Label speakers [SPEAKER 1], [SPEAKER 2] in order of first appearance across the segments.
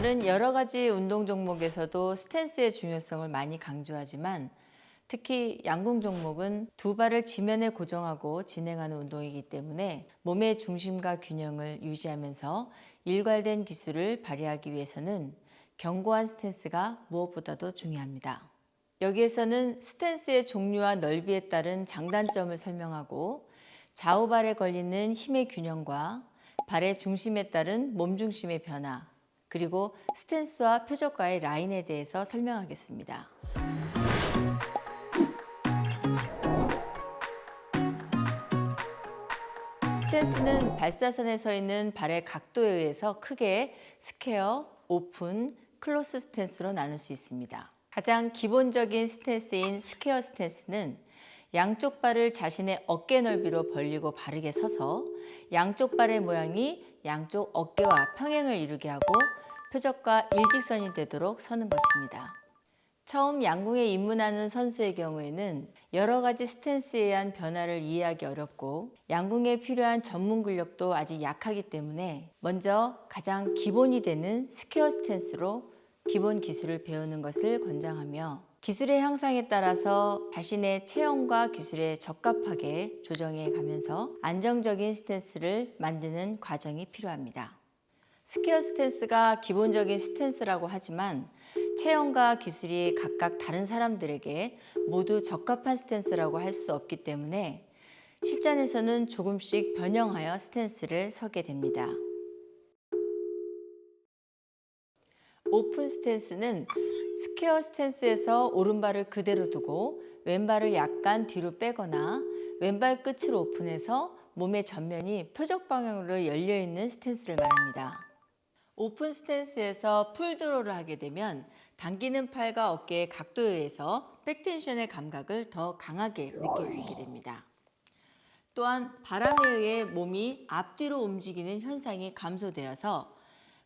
[SPEAKER 1] 다른 여러 가지 운동 종목에서도 스탠스의 중요성을 많이 강조하지만 특히 양궁 종목은 두 발을 지면에 고정하고 진행하는 운동이기 때문에 몸의 중심과 균형을 유지하면서 일괄된 기술을 발휘하기 위해서는 견고한 스탠스가 무엇보다도 중요합니다. 여기에서는 스탠스의 종류와 넓이에 따른 장단점을 설명하고 좌우발에 걸리는 힘의 균형과 발의 중심에 따른 몸 중심의 변화, 그리고 스탠스와 표적과의 라인에 대해서 설명하겠습니다. 스탠스는 발사선에 서 있는 발의 각도에 의해서 크게 스퀘어, 오픈, 클로스 스탠스로 나눌 수 있습니다. 가장 기본적인 스탠스인 스퀘어 스탠스는 양쪽 발을 자신의 어깨 넓이로 벌리고 바르게 서서 양쪽 발의 모양이 양쪽 어깨와 평행을 이루게 하고 표적과 일직선이 되도록 서는 것입니다. 처음 양궁에 입문하는 선수의 경우에는 여러 가지 스탠스에 의한 변화를 이해하기 어렵고 양궁에 필요한 전문 근력도 아직 약하기 때문에 먼저 가장 기본이 되는 스퀘어 스탠스로 기본 기술을 배우는 것을 권장하며 기술의 향상에 따라서 자신의 체형과 기술에 적합하게 조정해 가면서 안정적인 스탠스를 만드는 과정이 필요합니다. 스퀘어 스탠스가 기본적인 스탠스라고 하지만 체형과 기술이 각각 다른 사람들에게 모두 적합한 스탠스라고 할 수 없기 때문에 실전에서는 조금씩 변형하여 스탠스를 서게 됩니다. 오픈 스탠스는 스퀘어 스탠스에서 오른발을 그대로 두고 왼발을 약간 뒤로 빼거나 왼발 끝을 오픈해서 몸의 전면이 표적 방향으로 열려 있는 스탠스를 말합니다. 오픈 스탠스에서 풀드로를 하게 되면 당기는 팔과 어깨의 각도에 의해서 백텐션의 감각을 더 강하게 느낄 수 있게 됩니다. 또한 바람에 의해 몸이 앞뒤로 움직이는 현상이 감소되어서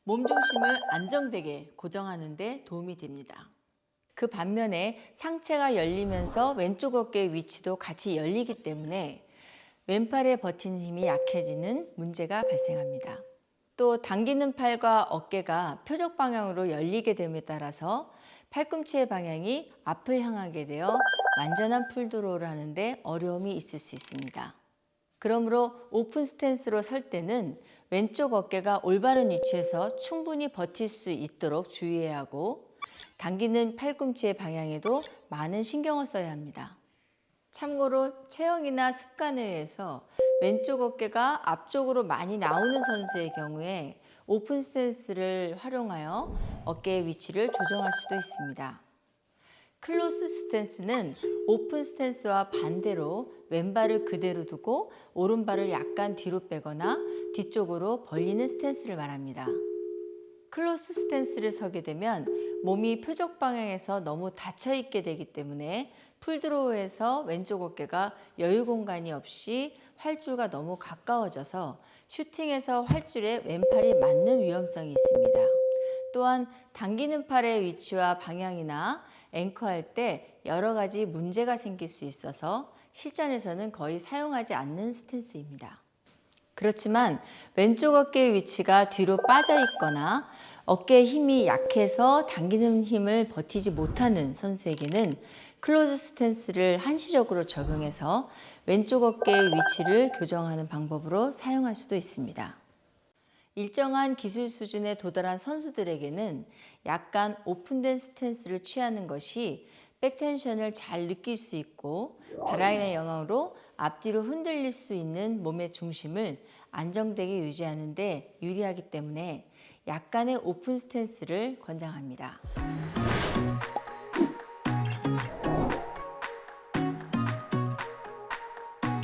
[SPEAKER 1] 몸 중심을 안정되게 고정하는 데 도움이 됩니다. 그 반면에 상체가 열리면서 왼쪽 어깨의 위치도 같이 열리기 때문에 왼팔에 버티는 힘이 약해지는 문제가 발생합니다. 또 당기는 팔과 어깨가 표적 방향으로 열리게 됨에 따라서 팔꿈치의 방향이 앞을 향하게 되어 완전한 풀드로우를 하는데 어려움이 있을 수 있습니다. 그러므로 오픈 스탠스로 설 때는 왼쪽 어깨가 올바른 위치에서 충분히 버틸 수 있도록 주의해야 하고 당기는 팔꿈치의 방향에도 많은 신경을 써야 합니다. 참고로 체형이나 습관에 의해서 왼쪽 어깨가 앞쪽으로 많이 나오는 선수의 경우에 오픈 스탠스를 활용하여 어깨의 위치를 조정할 수도 있습니다. 클로스 스탠스는 오픈 스탠스와 반대로 왼발을 그대로 두고 오른발을 약간 뒤로 빼거나 뒤쪽으로 벌리는 스탠스를 말합니다. 클로스 스탠스를 서게 되면 몸이 표적 방향에서 너무 닫혀 있게 되기 때문에 풀드로우에서 왼쪽 어깨가 여유 공간이 없이 활줄과 너무 가까워져서 슈팅에서 활줄에 왼팔이 맞는 위험성이 있습니다. 또한 당기는 팔의 위치와 방향이나 앵커할 때 여러 가지 문제가 생길 수 있어서 실전에서는 거의 사용하지 않는 스탠스입니다. 그렇지만 왼쪽 어깨의 위치가 뒤로 빠져 있거나 어깨의 힘이 약해서 당기는 힘을 버티지 못하는 선수에게는 클로즈 스탠스를 한시적으로 적용해서 왼쪽 어깨의 위치를 교정하는 방법으로 사용할 수도 있습니다. 일정한 기술 수준에 도달한 선수들에게는 약간 오픈된 스탠스를 취하는 것이 백텐션을 잘 느낄 수 있고 바람의 영향으로 앞뒤로 흔들릴 수 있는 몸의 중심을 안정되게 유지하는 데 유리하기 때문에 약간의 오픈 스탠스를 권장합니다.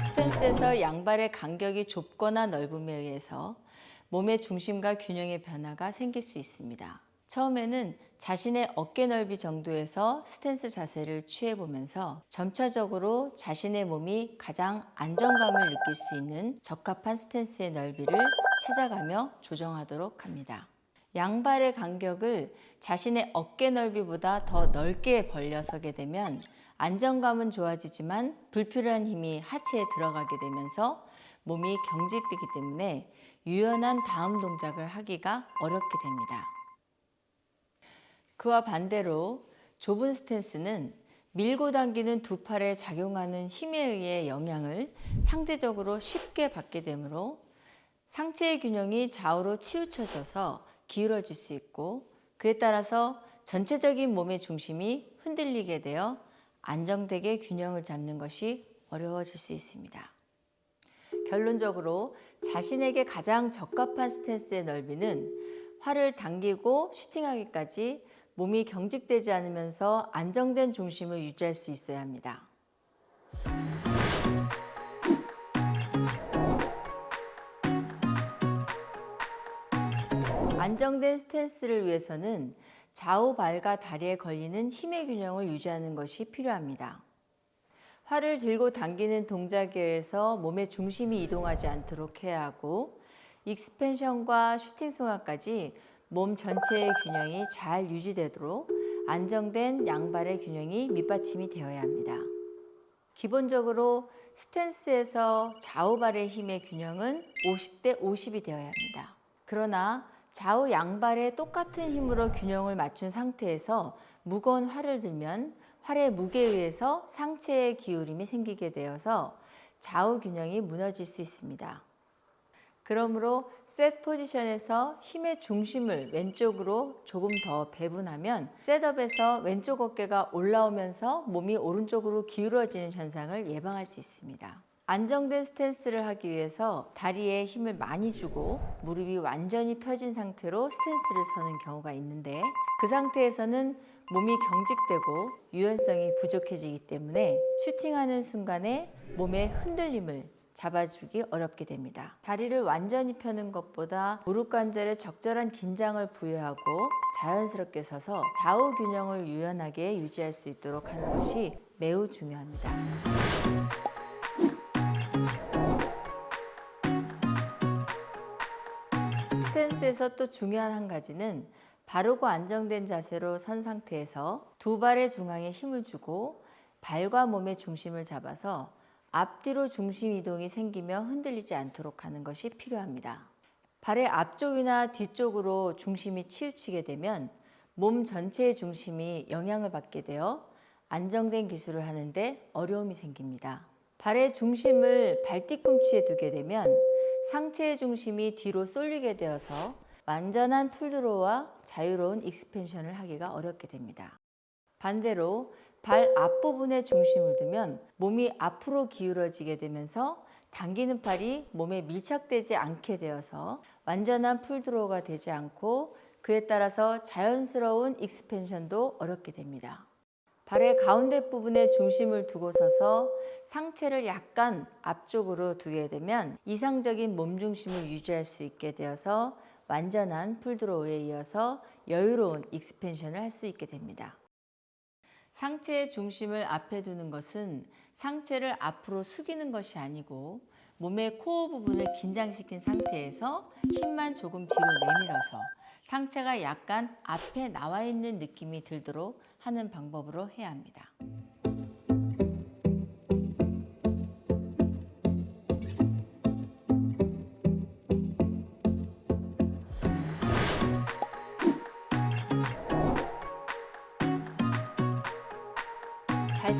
[SPEAKER 1] 스탠스에서 양발의 간격이 좁거나 넓음에 의해서 몸의 중심과 균형의 변화가 생길 수 있습니다. 처음에는 자신의 어깨 넓이 정도에서 스탠스 자세를 취해 보면서 점차적으로 자신의 몸이 가장 안정감을 느낄 수 있는 적합한 스탠스의 넓이를 찾아가며 조정하도록 합니다. 양발의 간격을 자신의 어깨 넓이보다 더 넓게 벌려 서게 되면 안정감은 좋아지지만 불필요한 힘이 하체에 들어가게 되면서 몸이 경직되기 때문에 유연한 다음 동작을 하기가 어렵게 됩니다. 그와 반대로 좁은 스탠스는 밀고 당기는 두 팔에 작용하는 힘에 의해 영향을 상대적으로 쉽게 받게 되므로 상체의 균형이 좌우로 치우쳐져서 기울어질 수 있고 그에 따라서 전체적인 몸의 중심이 흔들리게 되어 안정되게 균형을 잡는 것이 어려워질 수 있습니다. 결론적으로 자신에게 가장 적합한 스탠스의 넓이는 활을 당기고 슈팅하기까지 몸이 경직되지 않으면서 안정된 중심을 유지할 수 있어야 합니다. 안정된 스탠스를 위해서는 좌우 발과 다리에 걸리는 힘의 균형을 유지하는 것이 필요합니다. 활을 들고 당기는 동작에 의해서 몸의 중심이 이동하지 않도록 해야 하고 익스펜션과 슈팅 승화까지 몸 전체의 균형이 잘 유지되도록 안정된 양발의 균형이 밑받침이 되어야 합니다. 기본적으로 스탠스에서 좌우발의 힘의 균형은 50대 50이 되어야 합니다. 그러나 좌우 양발의 똑같은 힘으로 균형을 맞춘 상태에서 무거운 활을 들면 활의 무게에 의해서 상체의 기울임이 생기게 되어서 좌우 균형이 무너질 수 있습니다. 그러므로 셋 포지션에서 힘의 중심을 왼쪽으로 조금 더 배분하면 셋업에서 왼쪽 어깨가 올라오면서 몸이 오른쪽으로 기울어지는 현상을 예방할 수 있습니다. 안정된 스탠스를 하기 위해서 다리에 힘을 많이 주고 무릎이 완전히 펴진 상태로 스탠스를 서는 경우가 있는데 그 상태에서는 몸이 경직되고 유연성이 부족해지기 때문에 슈팅하는 순간에 몸의 흔들림을 잡아주기 어렵게 됩니다. 다리를 완전히 펴는 것보다 무릎 관절에 적절한 긴장을 부여하고 자연스럽게 서서 좌우 균형을 유연하게 유지할 수 있도록 하는 것이 매우 중요합니다. 스탠스에서 또 중요한 한 가지는 바르고 안정된 자세로 선 상태에서 두 발의 중앙에 힘을 주고 발과 몸의 중심을 잡아서 앞뒤로 중심 이동이 생기며 흔들리지 않도록 하는 것이 필요합니다. 발의 앞쪽이나 뒤쪽으로 중심이 치우치게 되면 몸 전체의 중심이 영향을 받게 되어 안정된 기술을 하는데 어려움이 생깁니다. 발의 중심을 발뒤꿈치에 두게 되면 상체의 중심이 뒤로 쏠리게 되어서 완전한 풀드로와 자유로운 익스펜션을 하기가 어렵게 됩니다. 반대로 발 앞부분에 중심을 두면 몸이 앞으로 기울어지게 되면서 당기는 팔이 몸에 밀착되지 않게 되어서 완전한 풀드로우가 되지 않고 그에 따라서 자연스러운 익스펜션도 어렵게 됩니다. 발의 가운데 부분에 중심을 두고 서서 상체를 약간 앞쪽으로 두게 되면 이상적인 몸 중심을 유지할 수 있게 되어서 완전한 풀드로우에 이어서 여유로운 익스펜션을 할 수 있게 됩니다. 상체의 중심을 앞에 두는 것은 상체를 앞으로 숙이는 것이 아니고 몸의 코어 부분을 긴장시킨 상태에서 힘만 조금 뒤로 내밀어서 상체가 약간 앞에 나와 있는 느낌이 들도록 하는 방법으로 해야 합니다.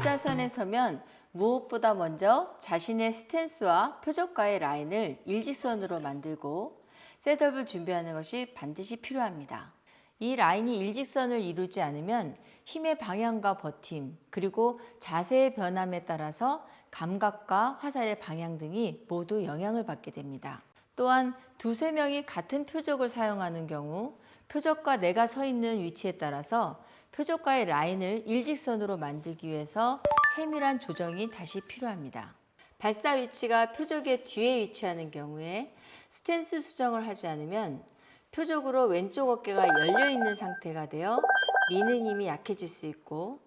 [SPEAKER 1] 발사선에 서면 무엇보다 먼저 자신의 스탠스와 표적과의 라인을 일직선으로 만들고 셋업을 준비하는 것이 반드시 필요합니다. 이 라인이 일직선을 이루지 않으면 힘의 방향과 버팀, 그리고 자세의 변함에 따라서 감각과 화살의 방향 등이 모두 영향을 받게 됩니다. 또한 두세 명이 같은 표적을 사용하는 경우 표적과 내가 서 있는 위치에 따라서 표적과의 라인을 일직선으로 만들기 위해서 세밀한 조정이 다시 필요합니다. 발사 위치가 표적의 뒤에 위치하는 경우에 스탠스 수정을 하지 않으면 표적으로 왼쪽 어깨가 열려 있는 상태가 되어 미는 힘이 약해질 수 있고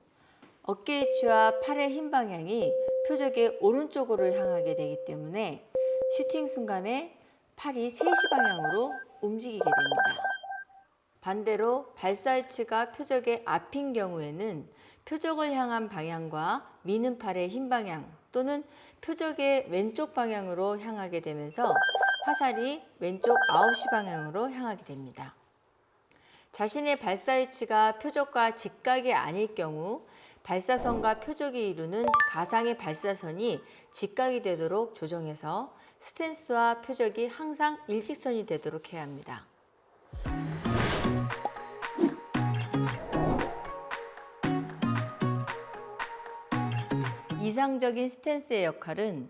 [SPEAKER 1] 어깨 위치와 팔의 힘 방향이 표적의 오른쪽으로 향하게 되기 때문에 슈팅 순간에 팔이 3시 방향으로 움직이게 됩니다. 반대로 발사 위치가 표적의 앞인 경우에는 표적을 향한 방향과 미는 팔의 흰 방향 또는 표적의 왼쪽 방향으로 향하게 되면서 화살이 왼쪽 9시 방향으로 향하게 됩니다. 자신의 발사 위치가 표적과 직각이 아닐 경우 발사선과 표적이 이루는 가상의 발사선이 직각이 되도록 조정해서 스탠스와 표적이 항상 일직선이 되도록 해야 합니다. 이상적인 스탠스의 역할은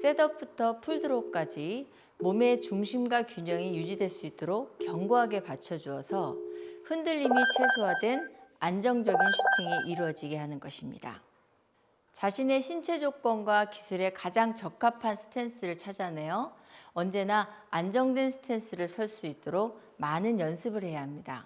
[SPEAKER 1] 셋업부터 풀드로우까지 몸의 중심과 균형이 유지될 수 있도록 견고하게 받쳐주어서 흔들림이 최소화된 안정적인 슈팅이 이루어지게 하는 것입니다. 자신의 신체 조건과 기술에 가장 적합한 스탠스를 찾아내어 언제나 안정된 스탠스를 설 수 있도록 많은 연습을 해야 합니다.